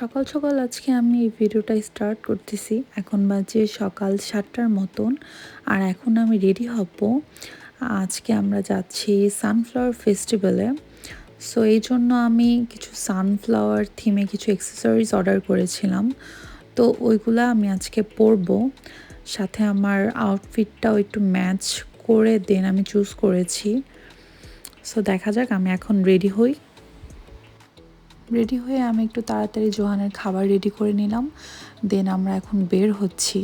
সকাল সকাল আজকে আমি এই ভিডিওটা স্টার্ট করতেছি। এখন বাজে সকাল সাতটার মতন আর এখন আমি রেডি হব। আজকে আমরা যাচ্ছি সানফ্লাওয়ার ফেস্টিভ্যালে সো এই জন্য আমি কিছু সানফ্লাওয়ার থিমে কিছু অ্যাক্সেসরিজ অর্ডার করেছিলাম। তো, ওইগুলো আমি আজকে পরবো। সাথে আমার আউটফিটটাও একটু ম্যাচ করে দেন আমি চুজ করেছি। সো দেখা যাক, আমি এখন রেডি হই। রেডি হয়ে আমি একটু তাড়াতাড়ি জোহানের খাবার রেডি করে নিলাম। দেন আমরা এখন বের হচ্ছি।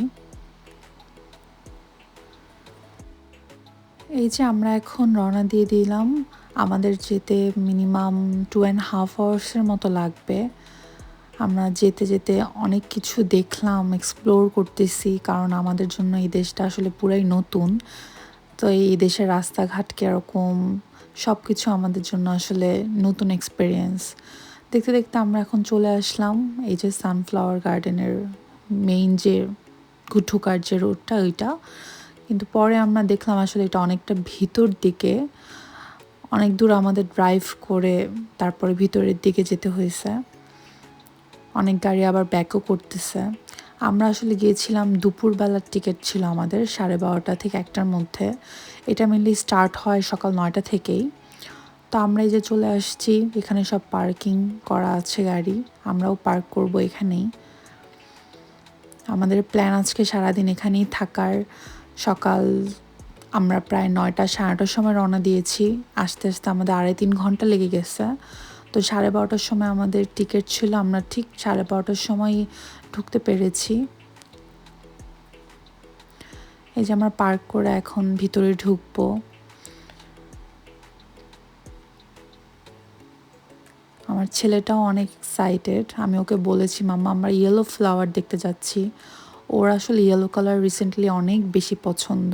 এই যে আমরা এখন রওনা দিয়ে দিলাম। আমাদের যেতে মিনিমাম টু অ্যান্ড হাফ আওয়ার্সের মতো লাগবে। আমরা যেতে যেতে অনেক কিছু দেখলাম এক্সপ্লোর করতেছি, কারণ আমাদের জন্য এই দেশটা আসলে পুরাই নতুন। তো এই দেশের রাস্তাঘাট কীরকম সব কিছু আমাদের জন্য আসলে নতুন এক্সপিরিয়েন্স দেখতে দেখতে আমরা এখন চলে আসলাম। এই যে সানফ্লাওয়ার গার্ডেনের মেইন যে গুঠুকার যে রোডটা ওইটা। কিন্তু পরে আমরা দেখলাম আসলে এটা অনেকটা ভিতর দিকে। অনেক দূর আমাদের ড্রাইভ করে তারপরে ভিতরের দিকে যেতে হয়েছে। অনেক গাড়ি আবার ব্যাকও করতেছে। আমরা আসলে গিয়েছিলাম, দুপুরবেলার টিকিট ছিল আমাদের, সাড়ে বারোটা থেকে একটার মধ্যে। এটা মেনলি স্টার্ট হয় সকাল নয়টা থেকেই। তো আমরা এই যে চলে আসছি, এখানে সব পার্কিং করা আছে গাড়ি, আমরাও পার্ক করব এখানেই। আমাদের প্ল্যান আজকে সারাদিন এখানেই থাকার। সকাল আমরা প্রায় নয়টা সাড়ে নটার সময় রওনা দিয়েছি। আস্তে আস্তে আমাদের আড়াই তিন ঘণ্টা লেগে গেছে। তো সাড়ে বারোটার সময় আমাদের টিকিট ছিল, আমরা ঠিক সাড়ে বারোটার সময় ঢুকতে পেরেছি। এই যে আমরা পার্ক করে এখন ভিতরে ঢুকবো। আমার ছেলেটাও অনেক এক্সাইটেড আমি ওকে বলেছি, মাম্মা, আমরা ইয়েলো ফ্লাওয়ার দেখতে যাচ্ছি। ওর আসলে ইয়েলো কালার রিসেন্টলি অনেক বেশি পছন্দ।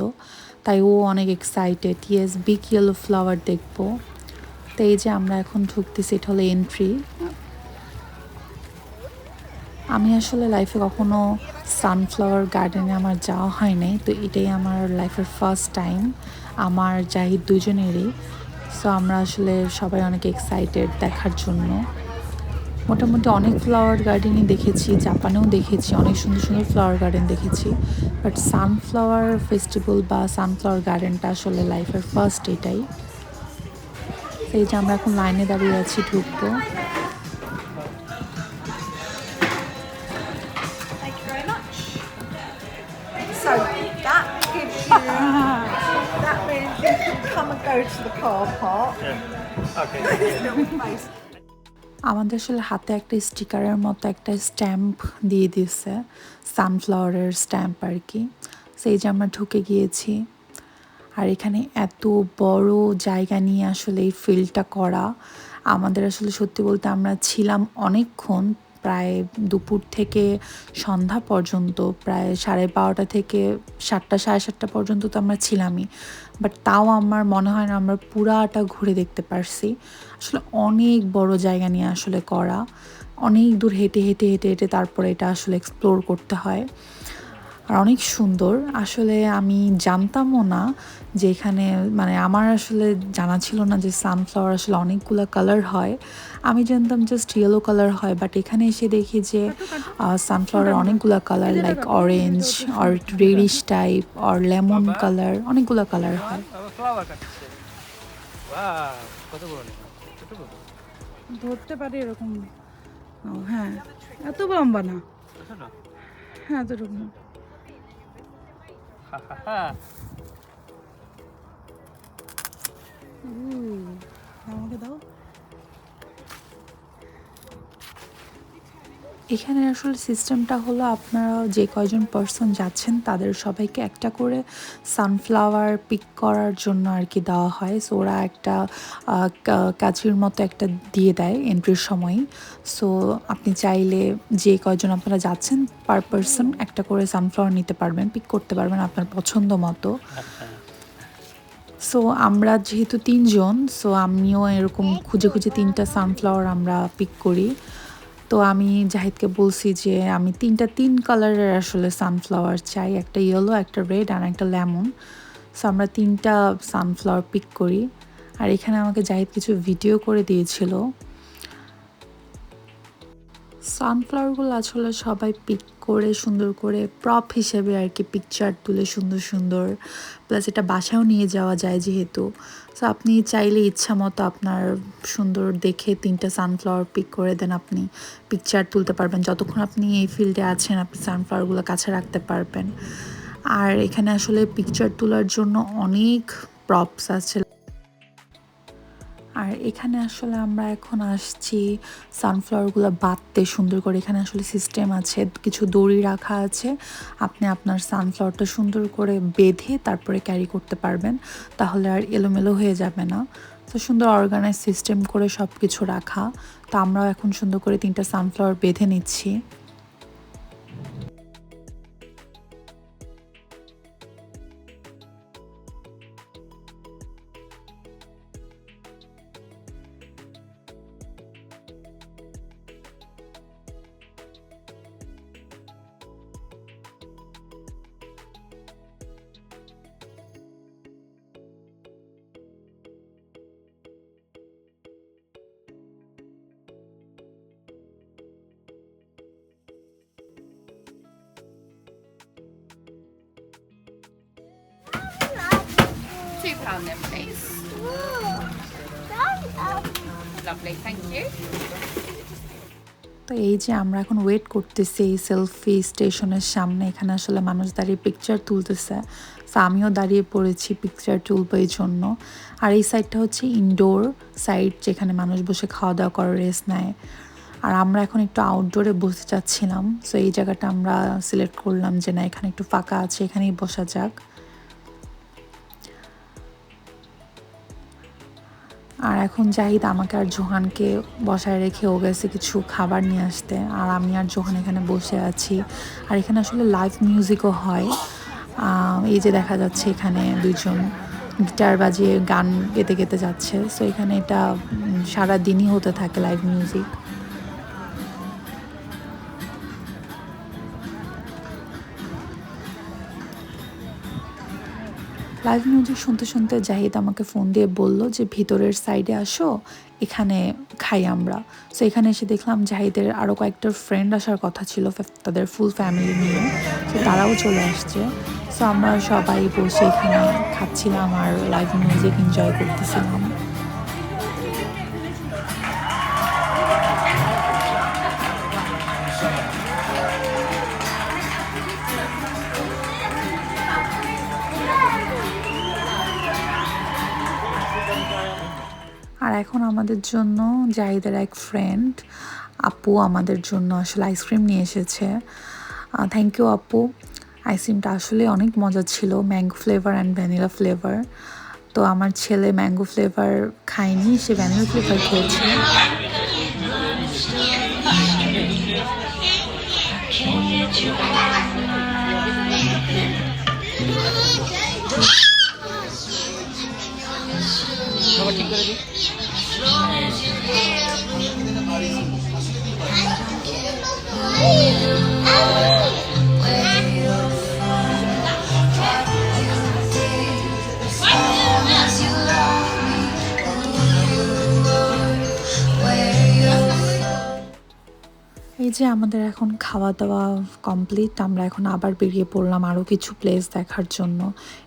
তাই ও অনেক excited yes big yellow flower দেখব। তো এই যে আমরা এখন ঢুকতেছি, এটা হলো এন্ট্রি আমি আসলে লাইফে কখনো সানফ্লাওয়ার গার্ডেনে আমার যাওয়া হয় নাই। তো এটাই আমার লাইফের ফার্স্ট টাইম আমার জাহিদ দুজনেরই সো আমরা আসলে সবাই অনেক এক্সাইটেড দেখার জন্য। মোটামুটি অনেক ফ্লাওয়ার গার্ডেনই দেখেছি জাপানেও দেখেছি, অনেক সুন্দর সুন্দর ফ্লাওয়ার গার্ডেন দেখেছি। বাট সানফ্লাওয়ার ফেস্টিভ্যাল বা সানফ্লাওয়ার গার্ডেনটা আসলে লাইফের ফার্স্ট এটাই। এই যে আমরা এখন লাইনে দাঁড়িয়ে আছি, ঢুকবো। Means you can come and go to the car park. Okay. Little place. আমাদের আসলে হাতে একটা স্টিকারের মতো একটা স্ট্যাম্প দিয়ে দিয়েছে সানফ্লাওয়ারের স্ট্যাম্প আর কি সেই যে আমরা ঢুকে গিয়েছি, আর এখানে এত বড় জায়গা নিয়ে আসলে এই ফিল্ডটা করা আমাদের আসলে সত্যি বলতে আমরা ছিলাম অনেকক্ষণ প্রায় দুপুর থেকে সন্ধ্যা পর্যন্ত, প্রায় সাড়ে বারোটা থেকে সাতটা, সাড়ে সাতটা পর্যন্ত তো আমরা ছিলামই। বাট তাও আমার মনে হয় না আমরা পুরাটা ঘুরে দেখতে পারছি। আসলে অনেক বড় জায়গা নিয়ে আসলে করা। অনেক দূর হেঁটে হেঁটে হেঁটে হেঁটে তারপরে এটা আসলে এক্সপ্লোর করতে হয়। আর অনেক সুন্দর। আসলে আমি জানতামও না যে এখানে মানে আমার আসলে জানা ছিল না যে সানফ্লাওয়ার আসলে অনেকগুলো কালার হয়। আমি জানতাম জাস্ট ইয়েলো কালার হয় বাট এখানে এসে দেখি যে সানফ্লাওয়ারের অনেকগুলো colour like orange or reddish type or lemon colour অনেকগুলো কালার হয়। ধরতে পারে এরকম। হ্যাঁ। এত লম্বা না। হ্যাঁ এতটুকু 哈哈哈。嗯那我个都 এখানে আসলে সিস্টেমটা হলো আপনারা যে কয়জন পার্সন যাচ্ছেন তাদের সবাইকে একটা করে সানফ্লাওয়ার পিক করার জন্য আর কি দেওয়া হয়। সো ওরা একটা আহ, কা- কাচির মতো একটা দিয়ে দেয় এন্ট্রির সময়। সো আপনি চাইলে যে কয়জন আপনারা যাচ্ছেন পার পার্সন একটা করে সানফ্লাওয়ার নিতে পারবেন পিক করতে পারবেন আপনার পছন্দ মতো। সো আমরা যেহেতু তিনজন সো আমিও এরকম খুঁজে খুঁজে তিনটা সানফ্লাওয়ার আমরা পিক করি। তো আমি জাহিদকে বলছি যে আমি তিনটা তিন কালারের আসলে সানফ্লাওয়ার চাই, একটা ইয়েলো একটা রেড আর একটা লেমন সো আমরা তিনটা সানফ্লাওয়ার পিক করি। আর এখানে আমাকে জাহিদ কিছু ভিডিও করে দিয়েছিল। সানফ্লাওয়ারগুলো আসলে সবাই পিক করে সুন্দর করে প্রপ হিসেবে আর কি পিকচার তুলে সুন্দর সুন্দর। প্লাস এটা বাসাও নিয়ে যাওয়া যায় যেহেতু। সো আপনি চাইলে ইচ্ছা মতো আপনার সুন্দর দেখে তিনটা সানফ্লাওয়ার পিক করে দেন আপনি। পিকচার তুলতে পারবেন। যতক্ষণ আপনি এই ফিল্ডে আছেন, আপনি সানফ্লাওয়ারগুলো কাছে রাখতে পারবেন। আর এখানে আসলে পিকচার তোলার জন্য অনেক প্রপস আছে আর এখানে আসলে আমরা এখন আসছি সানফ্লাওয়ারগুলো বাঁধতে সুন্দর করে। এখানে আসলে সিস্টেম আছে, কিছু দড়ি রাখা আছে। আপনি আপনার সানফ্লাওয়ারটা সুন্দর করে বেঁধে তারপরে ক্যারি করতে পারবেন। তাহলে আর এলোমেলো হয়ে যাবে না। তো সুন্দর অর্গানাইজ সিস্টেম করে সব কিছু রাখা। তো আমরাও এখন সুন্দর করে তিনটা সানফ্লাওয়ার বেঁধে নিচ্ছি। Two pound then, please. Lovely, thank you. তো এই যে আমরা এখন ওয়েট করতেছি এই সেলফি স্টেশনের সামনে এখানে আসলে মানুষ দাঁড়িয়ে পিকচার তুলতেছে। তো আমিও দাঁড়িয়ে পড়েছি পিকচার তুলবো এই জন্য। আর এই সাইডটা হচ্ছে ইনডোর সাইড যেখানে মানুষ বসে খাওয়া দাওয়া করে রেস্ট নেয়। আর আমরা এখন একটু আউটডোরে বসে যাচ্ছিলাম। সো এই জায়গাটা আমরা সিলেক্ট করলাম যে না এখানে একটু ফাঁকা আছে এখানেই বসা যাক। আর এখন জাহিদ আমাকে আর জোহানকে বসায় রেখে ও গেছে কিছু খাবার নিয়ে আসতে। আর আমি আর জোহান এখানে বসে আছি। আর এখানে আসলে লাইভ মিউজিকও হয়। এই যে দেখা যাচ্ছে এখানে দুজন গিটার বাজিয়ে গান গেতে গেতে যাচ্ছে। সো এখানে এটা সারা দিনই হতে থাকে লাইভ মিউজিক লাইভ মিউজিক শুনতে শুনতে জাহিদ আমাকে ফোন দিয়ে বলল যে, ভিতরের সাইডে আসো, এখানে খাই আমরা। সো এখানে এসে দেখলাম জাহিদের আরও কয়েকটা ফ্রেন্ড আসার কথা ছিল তাদের ফুল ফ্যামিলি নিয়ে। তো তারাও চলে আসছে। সো আমরা সবাই বসে এখানে খাচ্ছিলাম আর লাইভ মিউজিক এনজয় করতেছিলাম। এখন আমাদের জন্য জাহিদের এক ফ্রেন্ড আপু আমাদের জন্য আসলে আইসক্রিম নিয়ে এসেছে। থ্যাংক ইউ আপু। আইসক্রিমটা আসলে অনেক মজা ছিল mango flavour and vanilla flavour তো আমার ছেলে ম্যাঙ্গো ফ্লেভার খায়নি, সে ভ্যানিলা ফ্লেভার খেয়েছে। ঠিক করে দিই। Ay, এই যে আমাদের এখন খাওয়া দাওয়া কমপ্লিট আমরা এখন আবার বেরিয়ে পড়লাম আরও কিছু প্লেস দেখার জন্য।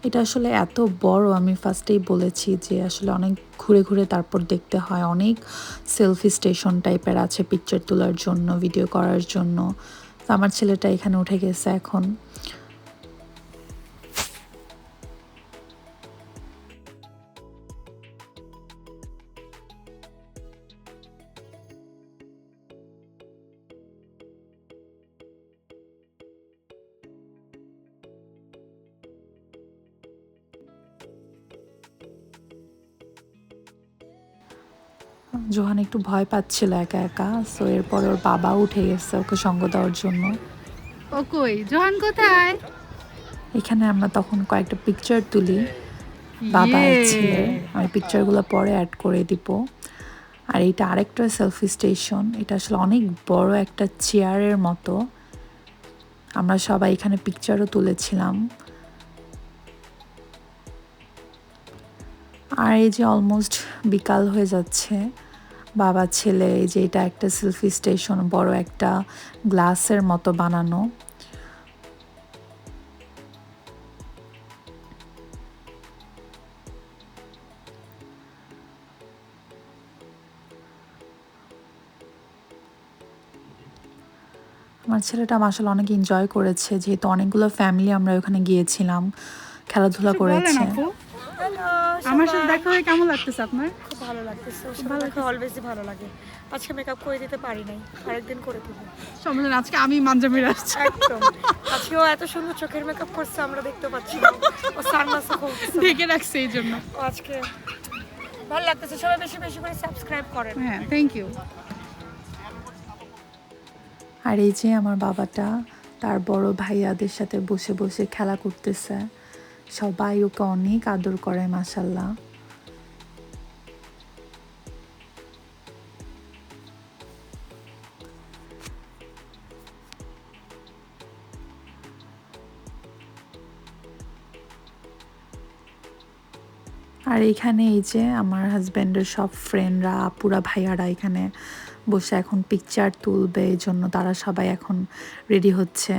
এটা আসলে এত বড়, আমি ফার্স্টেই বলেছি যে আসলে অনেক ঘুরে ঘুরে তারপর দেখতে হয়। অনেক সেলফি স্টেশন টাইপের আছে পিকচার তোলার জন্য ভিডিও করার জন্য। তো আমার ছেলেটা এখানে উঠে গেছে এখন। জোহান একটু ভয় পাচ্ছিল একা একা সো এরপর ওর বাবা উঠে গেছে ওকে সঙ্গ দেওয়ার জন্য। ও কই? জোহান কোথায়? এখানে আমরা তখন কয়েকটা পিকচার তুলি। বাবা ইয়ে। ছেলে আমি পিকচারগুলো পরে অ্যাড করে দিব। আর এইটা আরেকটা সেলফি স্টেশন এটা আসলে অনেক বড় একটা চেয়ারের মতো। আমরা সবাই এখানে পিকচারও তুলেছিলাম। আর এই যে অলমোস্ট বিকাল হয়ে যাচ্ছে বাবা ছেলে এই যে এটা একটা সেলফি স্টেশন বড় একটা গ্লাসের মতো বানানো। আমার ছেলেটা আসলে অনেক এনজয় করেছে যেহেতু অনেকগুলো ফ্যামিলি আমরা ওখানে গিয়েছিলাম খেলাধুলা করেছে। আমার সাথে দেখা হয়ে কেমন লাগতেছে আপনার? ভালো অলওয়েজই ভালো লাগে। আজকে মেকআপ করে দিতে পারি নাই আরেকদিন করে দেবো। সমস্যা আজকে আমি মাঞ্জামির আসছি। একদম। আজকে এত সুন্দর চোখের মেকআপ করছে আমরা দেখতে পাচ্ছি না। ও সানগ্লাসও খুলতেছে ঢেকে রাখছে এই জন্য। আজকে ভালো লাগতেছে সবাই বেশি বেশি করে সাবস্ক্রাইব করেন। হ্যাঁ থ্যাংক ইউ আর এই যে আমার বাবাটা তার বড় ভাইয়াদের সাথে বসে বসে খেলা করতেছে। সবাই ওকে অনেক আদর করে মাসাল্লাহ আর এখানে এই যে আমার হাজব্যান্ডের সব ফ্রেন্ডরা পুরা ভাইয়ারা এখানে বসে এখন পিকচার তুলবে এই জন্য তারা সবাই এখন রেডি হচ্ছে।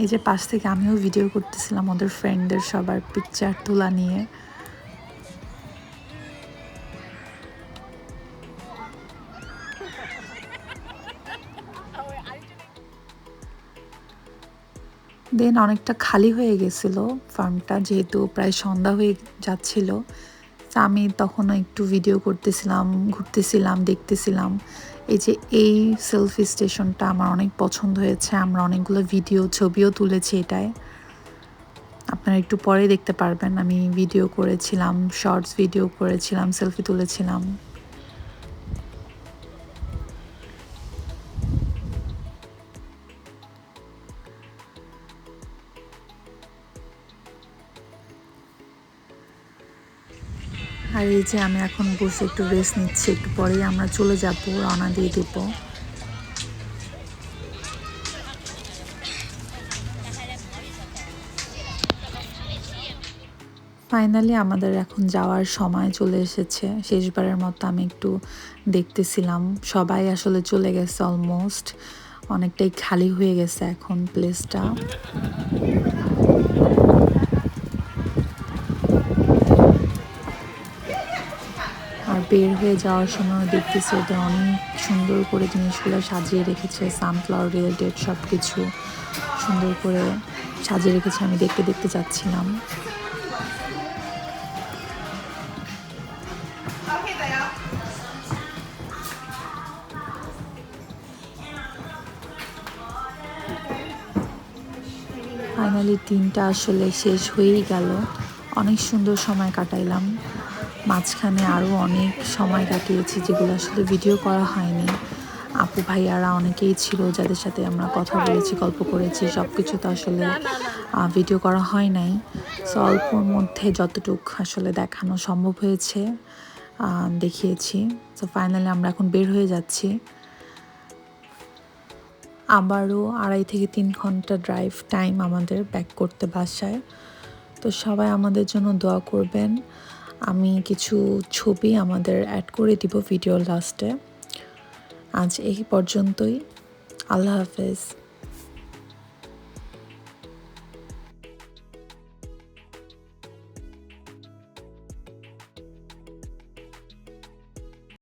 এই যে পাশ থেকে আমিও ভিডিও করতেছিলাম ওদের ফ্রেন্ডদের সবার পিকচার তোলা নিয়ে। দেন অনেকটা খালি হয়ে গেছিল ফার্মটা যেহেতু প্রায় সন্ধ্যা হয়ে যাচ্ছিল। আমি তখনও একটু ভিডিও করতেছিলাম, ঘুরতেছিলাম, দেখতেছিলাম। এই যে এই সেলফি স্টেশনটা আমার অনেক পছন্দ হয়েছে, আমরা অনেকগুলো ভিডিও ছবিও তুলেছি এটায়। আপনারা একটু পরে দেখতে পারবেন, আমি ভিডিও করেছিলাম শর্টস ভিডিও করেছিলাম সেলফি তুলেছিলাম। আর এই যে আমি এখন বসে একটু রেস্ট নিচ্ছি, একটু পরেই আমরা চলে যাব, রওনা দিয়ে দেবো। ফাইনালি আমাদের এখন যাওয়ার সময় চলে এসেছে। শেষবারের মতো আমি একটু দেখতেছিলাম। সবাই আসলে চলে গেছে অলমোস্ট অনেকটাই খালি হয়ে গেছে এখন প্লেসটা বের হয়ে যাওয়ার সময় দেখতেছি ওদের অনেক সুন্দর করে জিনিসগুলো সাজিয়ে রেখেছে সানফ্লাওয়ার রিলেটেড সব কিছু সুন্দর করে সাজিয়ে রেখেছে, আমি দেখতে দেখতে যাচ্ছিলাম। ফাইনালি দিনটা আসলে শেষ হয়েই গেল। অনেক সুন্দর সময় কাটাইলাম। মাঝখানে আরও অনেক সময় কাটিয়েছি যেগুলো আসলে ভিডিও করা হয়নি। আপু ভাইয়ারা অনেকেই ছিল যাদের সাথে আমরা কথা বলেছি, গল্প করেছি সব কিছু তো আসলে ভিডিও করা হয় নাই। সো অল্পর মধ্যে যতটুক আসলে দেখানো সম্ভব হয়েছে দেখিয়েছি। সো ফাইনালি আমরা এখন বের হয়ে যাচ্ছি। আবারও আড়াই থেকে তিন ঘণ্টা ড্রাইভ টাইম আমাদের ব্যাক করতে বাসায়। তো সবাই আমাদের জন্য দোয়া করবেন। আমি কিছু ছবি আমাদের অ্যাড করে দিব ভিডিও লাস্টে আজ এই পর্যন্তই। আল্লাহ হাফেজ।